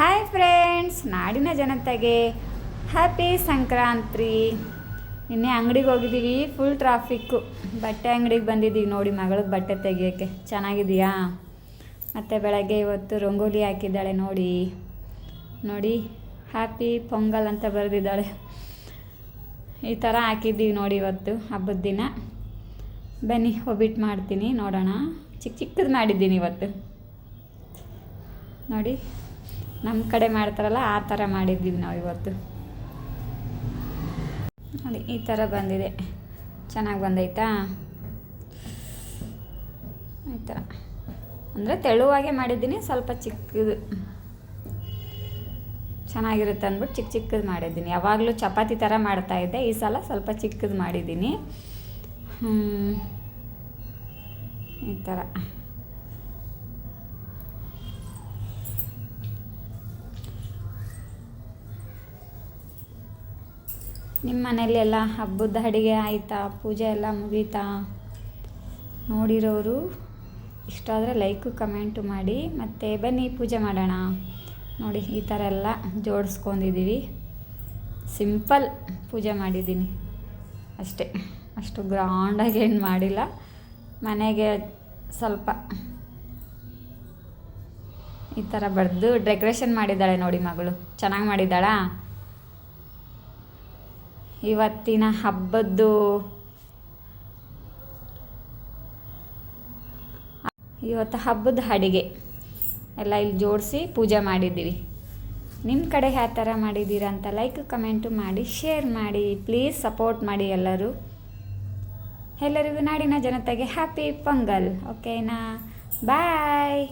Hi friends ನಾಡಿನ ಜನತೆಗೆ happy Sankranti ನಿನ್ನೆ ಅಂಗಡಿಗೆ ಹೋಗಿದ್ದೀವಿ ಫುಲ್ ಟ್ರಾಫಿಕ್ಕು ಬಟ್ಟೆ ಅಂಗಡಿಗೆ ಬಂದಿದ್ದೀವಿ ನೋಡಿ ಮಗಳಿಗೆ ಬಟ್ಟೆ ತೆಗಿಯೋಕ್ಕೆ. ಚೆನ್ನಾಗಿದೆಯಾ ಮತ್ತು ಬೆಳಗ್ಗೆ ಇವತ್ತು ರಂಗೋಲಿ ಹಾಕಿದ್ದಾಳೆ ನೋಡಿ. ನೋಡಿ ಹ್ಯಾಪಿ ಪೊಂಗಲ್ ಅಂತ ಬರೆದಿದ್ದಾಳೆ. ಈ ಥರ ಹಾಕಿದ್ದೀವಿ ನೋಡಿ ಇವತ್ತು, ಹಬ್ಬದ ದಿನ. ಬನ್ನಿ, ಒಬ್ಬಿಟ್ಟು ಮಾಡ್ತೀನಿ, ನೋಡೋಣ. ಚಿಕ್ಕ ಚಿಕ್ಕದು ಮಾಡಿದ್ದೀನಿ ಇವತ್ತು. ನೋಡಿ. ನಮ್ಮ ಕಡೆ ಮಾಡ್ತಾರಲ್ಲ, ಆ ಥರ ಮಾಡಿದ್ದೀವಿ ನಾವು ಇವತ್ತು. ನೋಡಿ, ಈ ಥರ ಬಂದಿದೆ. ಚೆನ್ನಾಗಿ ಬಂದೈತಾ? ಈ ಥರ ಅಂದರೆ ತೆಳುವಾಗೆ ಮಾಡಿದ್ದೀನಿ, ಸ್ವಲ್ಪ ಚಿಕ್ಕದು. ಚೆನ್ನಾಗಿರುತ್ತೆ ಅಂದ್ಬಿಟ್ಟು ಚಿಕ್ಕ ಚಿಕ್ಕದು ಮಾಡಿದ್ದೀನಿ. ಯಾವಾಗಲೂ ಚಪಾತಿ ಥರ ಮಾಡ್ತಾಯಿದ್ದೆ ಈ ಸಲ ಸ್ವಲ್ಪ ಚಿಕ್ಕದು ಮಾಡಿದ್ದೀನಿ. ಈ ಥರ ನಿಮ್ಮ ಮನೇಲಿ ಎಲ್ಲ ಹಬ್ಬದ ಅಡುಗೆ ಆಯಿತಾ? ಪೂಜೆ ಎಲ್ಲ ಮುಗೀತಾ? ನೋಡಿರೋರು ಇಷ್ಟ ಆದರೆ ಲೈಕು ಕಮೆಂಟು ಮಾಡಿ. ಮತ್ತು ಬನ್ನಿ, ಪೂಜೆ ಮಾಡೋಣ. ನೋಡಿ, ಈ ಥರ ಎಲ್ಲ ಜೋಡಿಸ್ಕೊಂಡಿದ್ದೀವಿ. ಸಿಂಪಲ್ ಪೂಜೆ ಮಾಡಿದ್ದೀನಿ. ಅಷ್ಟೇ. ಅಷ್ಟು ಗ್ರಾಂಡಾಗಿ ಏನು ಮಾಡಿಲ್ಲ. ಮನೆಗೆ ಸ್ವಲ್ಪ ಈ ಥರ ಬರೆದು ಡೆಕೋರೇಷನ್ ಮಾಡಿದ್ದಾಳೆ ನೋಡಿ ಮಗಳು. ಚೆನ್ನಾಗಿ ಮಾಡಿದ್ದಾಳಾ? ಇವತ್ತಿನ ಹಬ್ಬದ್ದು ಇವತ್ತು ಹಬ್ಬದ ಅಡುಗೆ. ಎಲ್ಲ ಇಲ್ಲಿ ಜೋಡಿಸಿ ಪೂಜೆ ಮಾಡಿದ್ದೀವಿ. ನಿಮ್ಮ ಕಡೆ ಯಾವ ಥರ ಮಾಡಿದ್ದೀರಾ ಅಂತ ಲೈಕ್ ಕಮೆಂಟು ಮಾಡಿ ಶೇರ್ ಮಾಡಿ ಪ್ಲೀಸ್ ಸಪೋರ್ಟ್ ಮಾಡಿ ಎಲ್ಲರೂ. ಎಲ್ಲರಿಗೂ ನಾಡಿನ ಜನತೆಗೆ ಹ್ಯಾಪಿ ಪೊಂಗಲ್ ಓಕೆನಾ ಬಾಯ್